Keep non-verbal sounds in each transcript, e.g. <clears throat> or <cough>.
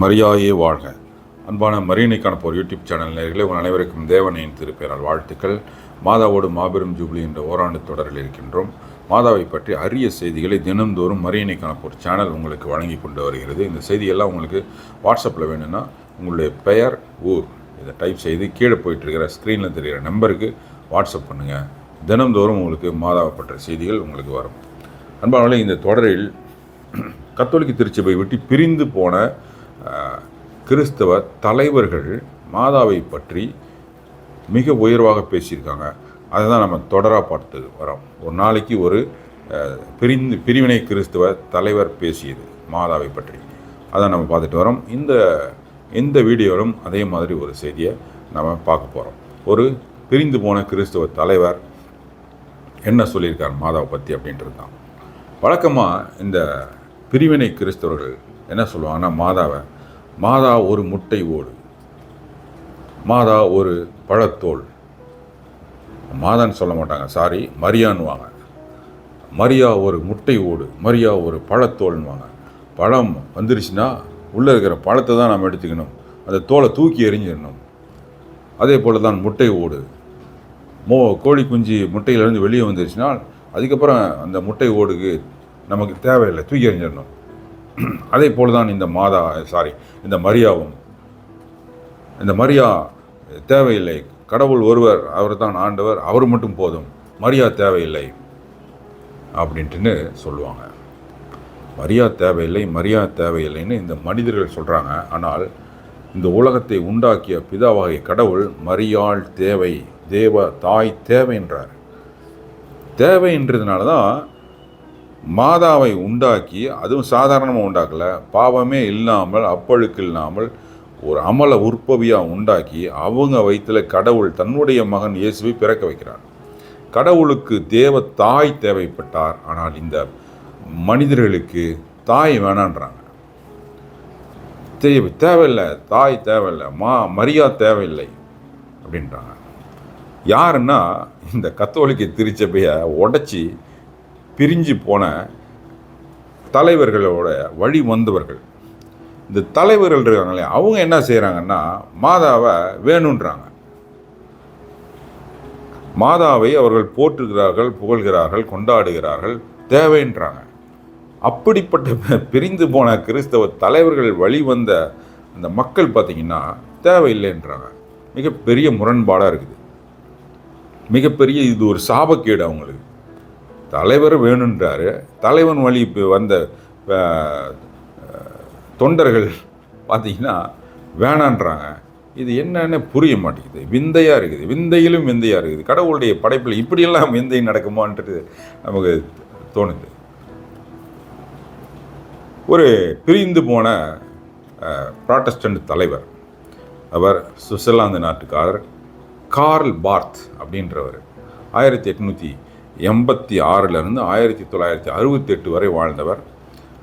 மரியாயே வாழ்க. அன்பான மரியணைக்கான போர் யூடியூப் சேனல் நேர்களை உங்கள் அனைவருக்கும் தேவனையின் திருப்பெயரால் வாழ்த்துக்கள். மாதாவோடு மாபெரும் ஜூப்ளி என்ற ஓராண்டு தொடரில் இருக்கின்றோம். மாதாவை பற்றி அரிய செய்திகளை தினந்தோறும் மரியணைக்கான போர் சேனல் உங்களுக்கு வழங்கி கொண்டு வருகிறது. இந்த செய்தியெல்லாம் உங்களுக்கு வாட்ஸ்அப்பில் வேணும்னா உங்களுடைய பெயர் ஊர் இதை டைப் செய்து கீழே போயிட்டுருக்கிற ஸ்க்ரீனில் தெரிகிற நம்பருக்கு வாட்ஸ்அப் பண்ணுங்கள் தினந்தோறும் உங்களுக்கு மாதாவை பற்றிய செய்திகள் உங்களுக்கு வரும். அன்பானவர்களே இந்த தொடரில் கத்தோலிக்க திருச்சபை விட்டு பிரிந்து போன கிறிஸ்தவ தலைவர்கள் மாதாவை பற்றி மிக உயர்வாக பேசியிருக்காங்க. அதை தான் நம்ம தொடராக பார்த்து வரோம். ஒரு நாளைக்கு ஒரு பிரிந்து பிரிவினை கிறிஸ்தவ தலைவர் பேசியது மாதாவை பற்றி. அதை நம்ம பார்த்துட்டு வரோம். இந்த இந்த வீடியோவிலும் அதே மாதிரி ஒரு செய்தியை நம்ம பார்க்க போகிறோம் ஒரு பிரிந்து போன கிறிஸ்தவ தலைவர் என்ன சொல்லியிருக்கார் மாதாவை பற்றி அப்படின்றது தான் வழக்கமாக இந்த பிரிவினை கிறிஸ்தவர்கள் என்ன சொல்லுவாங்கன்னா மாதாவை மாதா ஒரு முட்டை ஓடு மாதா ஒரு பழத்தோல். மாதான்னு சொல்ல மாட்டாங்க சாரி மரியான்னுவாங்க மரியா ஒரு முட்டை ஓடு மரியா ஒரு பழத்தோல்னுவாங்க பழம் வந்துருச்சுன்னா உள்ளே இருக்கிற பழத்தை தான் நம்ம எடுத்துக்கணும். அந்த தோலை தூக்கி எறிஞ்சிடணும். அதே போல் தான் முட்டை ஓடு மோ கோழி குஞ்சு முட்டையிலேருந்து வெளியே வந்துருச்சுன்னா அதுக்கப்புறம் அந்த முட்டை ஓடுக்கு நமக்கு தேவையில்லை தூக்கி எறிஞ்சிடணும். <clears throat> அதே போல் தான் இந்த மாதா சாரி இந்த மரியாவும். இந்த மரியா தேவையில்லை. கடவுள் ஒருவர் அவர் தான் ஆண்டவர் அவர் மட்டும் போதும். மரியா தேவையில்லை அப்படின்ட்டுன்னு சொல்லுவாங்க. மரியா தேவையில்லை மரியா தேவையில்லைன்னு இந்த மனிதர்கள் சொல்கிறாங்க ஆனால் இந்த உலகத்தை உண்டாக்கிய பிதாவாகிய கடவுள் மரியாள் தேவை தேவ தாய் தேவைன்றார் தேவைன்றதுனால தான் மாதாவை உண்டாக்கி அதுவும் சாதாரணமாக உண்டாக்கல. பாவமே இல்லாமல் அப்பழுக்கு இல்லாமல் ஒரு அமல உற்பவியாக உண்டாக்கி அவங்க வயிற்றில் கடவுள் தன்னுடைய மகன் இயேசுவை பிறக்க வைக்கிறார். கடவுளுக்கு தேவ தாய் தேவைப்பட்டார். ஆனால் இந்த மனிதர்களுக்கு தாய் வேணான்றாங்க. தேவை தேவையில்லை தாய் தேவையில்லை மா மரியா தேவையில்லை அப்படின்றாங்க. யாருன்னா இந்த கத்தோலிக்க திருச்சபையை உடைச்சி பிரிஞ்சு போன தலைவர்களோட வழி வந்தவர்கள். இந்த தலைவர்கள் இருக்காங்களே அவங்க என்ன செய்கிறாங்கன்னா மாதாவை வேணுன்றாங்க. மாதாவை அவர்கள் போற்றுகிறார்கள் புகழ்கிறார்கள் கொண்டாடுகிறார்கள் தேவைன்றாங்க. அப்படிப்பட்ட பிரிந்து போன கிறிஸ்தவ தலைவர்கள் வழிவந்த அந்த மக்கள் பார்த்தீங்கன்னா தேவையில்லைன்றாங்க. மிகப்பெரிய முரண்பாடாக இருக்குது. மிகப்பெரிய இது ஒரு சாபக்கேடு அவங்களுக்கு. தலைவர் வேணுன்றாரு. தலைவன் வழி வந்த தொண்டர்கள் பார்த்தீங்கன்னா வேணான்றாங்க. இது என்னன்னு புரிய மாட்டேங்குது. விந்தையாக இருக்குது. விந்தையிலும் விந்தையாக இருக்குது. கடவுளுடைய படைப்பில் இப்படியெல்லாம் விந்தை நடக்குமான்றது நமக்கு தோணுது. ஒரு பிரிந்து போன ப்ராட்டஸ்டன்ட் தலைவர். அவர் சுவிட்சர்லாந்து நாட்டுக்காரர். கார்ல் பார்த் அப்படின்றவர். ஆயிரத்தி எட்நூற்றி எண்பத்தி ஆறிலிருந்து ஆயிரத்தி தொள்ளாயிரத்தி அறுபத்தெட்டு வரை வாழ்ந்தவர்.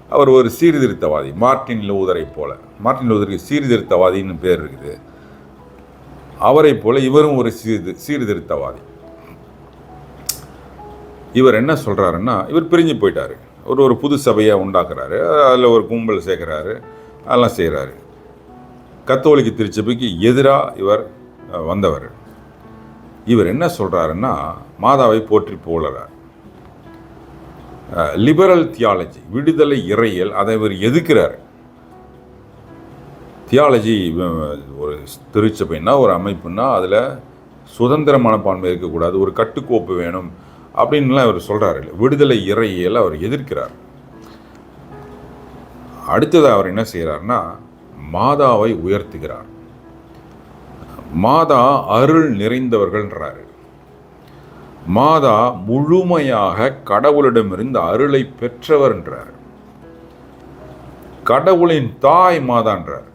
அவர் ஒரு சீர்திருத்தவாதி மார்ட்டின் லூதரை போல. மார்ட்டின் லூதருக்கு சீர்திருத்தவாதின்னு பேர் இருக்குது. அவரை போல இவரும் ஒரு சீர்தி சீர்திருத்தவாதி. இவர் என்ன சொல்கிறாருன்னா இவர் பிரிஞ்சு போயிட்டாரு. ஒரு ஒரு புது சபையை உண்டாக்குறாரு. அதில் ஒரு கும்பல் சேர்க்குறாரு. அதெல்லாம் செய்கிறாரு கத்தோலிக்க திருச்சபைக்கு எதிராக இவர் வந்தவர். இவர் என்ன சொல்கிறாருன்னா மாதாவை போற்றி போலறார் லிபரல் தியாலஜி விடுதலை இறையியல் அதை இவர் எதிர்க்கிறார் தியாலஜி ஒரு திருச்சபைன்னா ஒரு அமைப்புன்னா அதில் சுதந்திர மனப்பான்மை இருக்கக்கூடாது ஒரு கட்டுக்கோப்பு வேணும் அப்படின்லாம் அவர் சொல்கிறாரு விடுதலை இறையியல் அவர் எதிர்க்கிறார். அடுத்தது அவர் என்ன செய்கிறார்னா மாதாவை உயர்த்துகிறார். மாதா அருள் நிறைந்தவர்கள்ன்றாரு. மாதா முழுமையாக கடவுளிடமிருந்து அருளை பெற்றவர்ன்றார். கடவுளின் தாய் மாதான்றார்.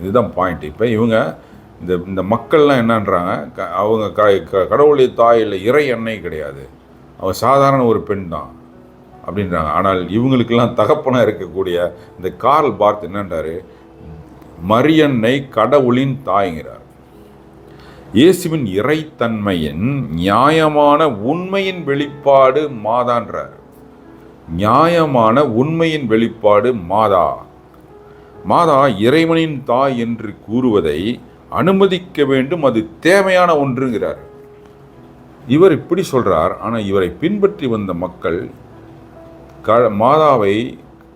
இதுதான் பாயிண்ட் இப்போ இவங்க இந்த இந்த மக்கள்லாம் என்னன்றாங்க? க- அவங்க க க- கடவுளுடைய தாய் இல்லை இறை அன்னை கிடையாது. அவங்க சாதாரண ஒரு பெண் தான். அப்படின்றாங்க. ஆனால் இவங்களுக்கெல்லாம் தகப்பனாக இருக்கக்கூடிய இந்த கார்ல் பார்த் என்னன்றாரு? மரியன்னை கடவுளின் தாய்கிறார் இயேசுவின் இறைத்தன்மையின் நியாயமான உண்மையின் வெளிப்பாடு மாதான்றார். நியாயமான உண்மையின் வெளிப்பாடு மாதா. மாதா இறைவனின் தாய் என்று கூறுவதை அனுமதிக்க வேண்டும் அது தேவையான ஒன்றுங்கிறார். இவர் இப்படி சொல்றார் ஆனால் இவரை பின்பற்றி வந்த மக்கள் க மாதாவை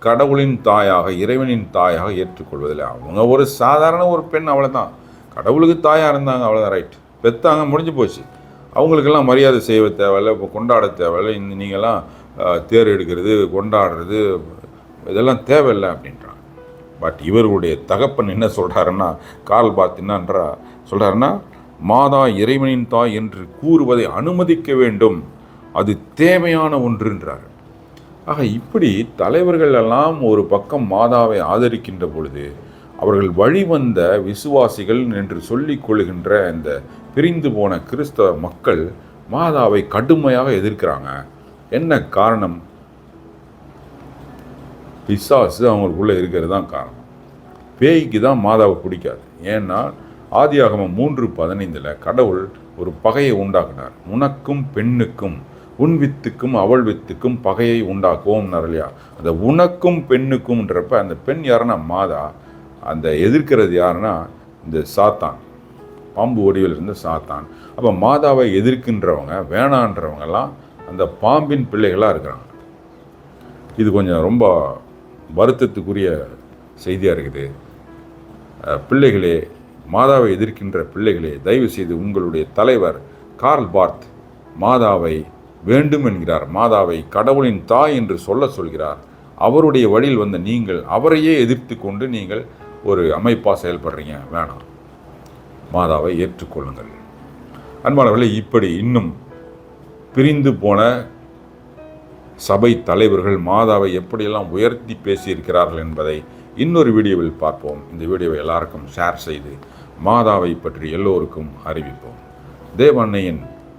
கடவுளின் தாயாக இறைவனின் தாயாக ஏற்றுக்கொள்வதில்லை அவங்க ஒரு சாதாரண ஒரு பெண் அவ்வளோதான் கடவுளுக்கு தாயாக இருந்தாங்க அவ்வளோதான் ரைட் பெத்தாங்க முடிஞ்சு போச்சு. அவங்களுக்கெல்லாம் மரியாதை செய்ய தேவையில்லை இப்போ கொண்டாட தேவையில்லை இந்த நீங்கள்லாம் தேர் எடுக்கிறது கொண்டாடுறது இதெல்லாம் தேவையில்லை அப்படின்றாங்க. பட் இவர்களுடைய தகப்பன் என்ன சொல்கிறாருன்னா கால் பார்த்தீங்கன்னா சொல்கிறாருன்னா மாதா இறைவனின் தாய் என்று கூறுவதை அனுமதிக்க வேண்டும். அது தேவையான ஒன்றுன்றார். ஆக இப்படி தலைவர்கள் எல்லாம் ஒரு பக்கம் மாதாவை ஆதரிக்கின்ற பொழுது அவர்கள் வழிவந்த விசுவாசிகள் என்று சொல்லிக் கொள்கின்ற இந்த பிரிந்து போன கிறிஸ்தவ மக்கள் மாதாவை கடுமையாக எதிர்க்கிறாங்க. என்ன காரணம்? பிசாசு அவங்களுக்குள்ளே இருக்கிறது தான் காரணம். பேய்க்கு தான் மாதாவை பிடிக்காது. ஏன்னா ஆதியாகமம் மூன்று பதினைந்தில் கடவுள் ஒரு பகையை உண்டாக்கினார். உனக்கும் பெண்ணுக்கும் உன் வித்துக்கும் அவள் வித்துக்கும் பகையை உண்டாக்குவோம்னார் இல்லையா அந்த உனக்கும் பெண்ணுக்கும்ன்றப்ப அந்த பெண் யாருன்னா? மாதா. அந்த எதிர்க்கிறது யாருன்னா? இந்த சாத்தான். பாம்பு வடிவில் இருந்த சாத்தான். அப்போ மாதாவை எதிர்க்கின்றவங்க வேணான்றவங்கெல்லாம் அந்த பாம்பின் பிள்ளைகளாக இருக்கிறாங்க. இது கொஞ்சம் ரொம்ப வருத்தத்துக்குரிய செய்தியாக இருக்குது. பிள்ளைகளே மாதாவை எதிர்க்கின்ற பிள்ளைகளே தயவு செய்து உங்களுடைய தலைவர் கார்ல் பார்த் மாதாவை வேண்டும் என்கிறார். மாதாவை கடவுளின் தாய் என்று சொல்ல சொல்கிறார். அவருடைய வழியில் வந்த நீங்கள் அவரையே எதிர்த்து கொண்டு நீங்கள் ஒரு அமைப்பாக செயல்படுறீங்க. வேணாம். மாதாவை ஏற்றுக்கொள்ளுங்கள். அன்பானவர்களே இப்படி இன்னும் பிரிந்து போன சபை தலைவர்கள் மாதாவை எப்படியெல்லாம் உயர்த்தி பேசியிருக்கிறார்கள் என்பதை இன்னொரு வீடியோவில் பார்ப்போம். இந்த வீடியோவை எல்லாருக்கும் ஷேர் செய்து மாதாவை பற்றி எல்லோருக்கும் அறிவிப்போம். தேவ அன்னையின்